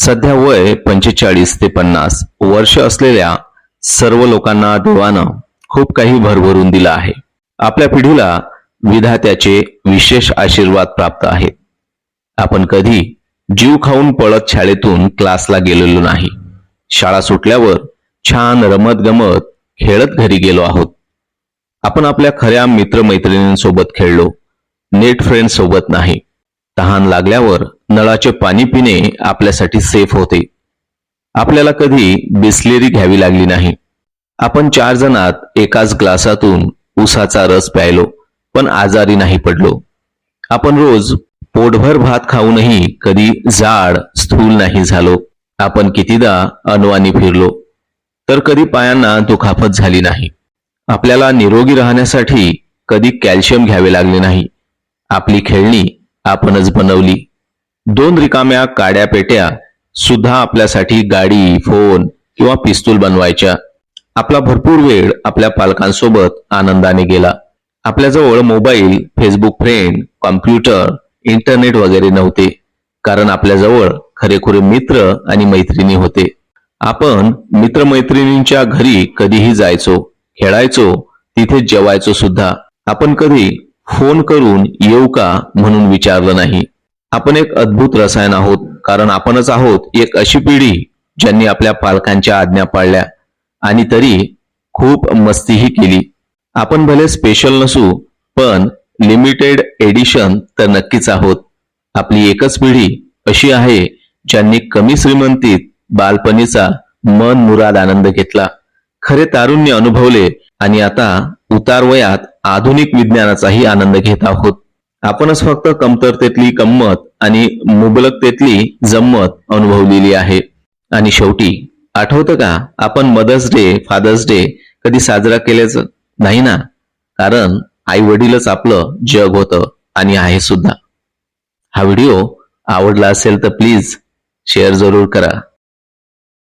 सध्या वय पंचेचाळीस ते पन्नास. वर्ष असलेल्या सर्व लोकांना देवानं खूप काही भरभरून दिलं आहे. आपल्या पिढीला विधात्याचे विशेष आशीर्वाद प्राप्त आहेत. आपण कधी जीव खाऊन पळत शाळेतून क्लासला गेलेलो नाही. शाळा सुटल्यावर छान रमत गमत खेळत घरी गेलो आहोत. आपण आपल्या खऱ्या मित्रमैत्रिणींसोबत खेळलो. नेट फ्रेंड सोबत नाही. तहान लागल्यावर नळाचे पाणी पिणे आपल्यासाठी सेफ होते. आपल्याला कधी बिस्लेरी घ्यावी लागली नाही. आपण चार जणात एकाच ग्लासातून उसाचा रस प्यायलो पण आजारी नाही पडलो. आपण रोज पोटभर भात खाऊनही कधी जाड स्थूल नाही झालो. आपण कितीदा अनवानी फिरलो तर कधी पायांना दुखापत झाली नाही. आपल्याला निरोगी राहण्यासाठी कधी कॅल्शियम घ्यावे लागले नाही. आपली खेळणी आपणच बनवली. दोन रिकाम्या काड्या पेट्या सुद्धा आपल्यासाठी गाडी फोन किंवा पिस्तूल बनवायच्या. आपला भरपूर वेळ आपल्या पालकांसोबत आनंदाने गेला. आपल्याजवळ mobile Facebook friend computer internet वगैरे नव्हते. कारण आपल्याजवळ खरेखुरे मित्र आणि मैत्रिणी होते. आपण मित्रमैत्रिणींच्या घरी कधीही जायचो खेळायचो तिथे जेवायचो सुद्धा. आपण कधी फोन करून येऊ का म्हणून विचारलं नाही. आपण एक अद्भुत रसायन आहोत कारण आपणच आहोत एक अशी पिढी ज्यांनी आपल्या पालकांच्या आज्ञा पाळल्या आणि तरी खूप मस्तीही केली. आपण भले स्पेशल नसू पण लिमिटेड एडिशन तर नक्कीच आहोत. आपली एकच पिढी अशी आहे ज्यांनी कमी श्रीमंतीत बालपणीचा मन मुराद आनंद घेतला. खरे तारुण्य अनुभवले आणि आता उतार वयात आधुनिक विज्ञानाचाही आनंद घेत आहोत. आपणच फक्त कमतरतेतली गंमत आणि मुबलकतेतली जम्मत अनुभवलेली आहे. आणि शेवटी आठवतं का आपण मदर्स डे फादर्स डे कधी साजरा केल्याच नाही ना? कारण आई वडीलच आपलं जग होतं आणि आहे सुद्धा. हा व्हिडिओ आवडला असेल तर प्लीज शेअर जरूर करा.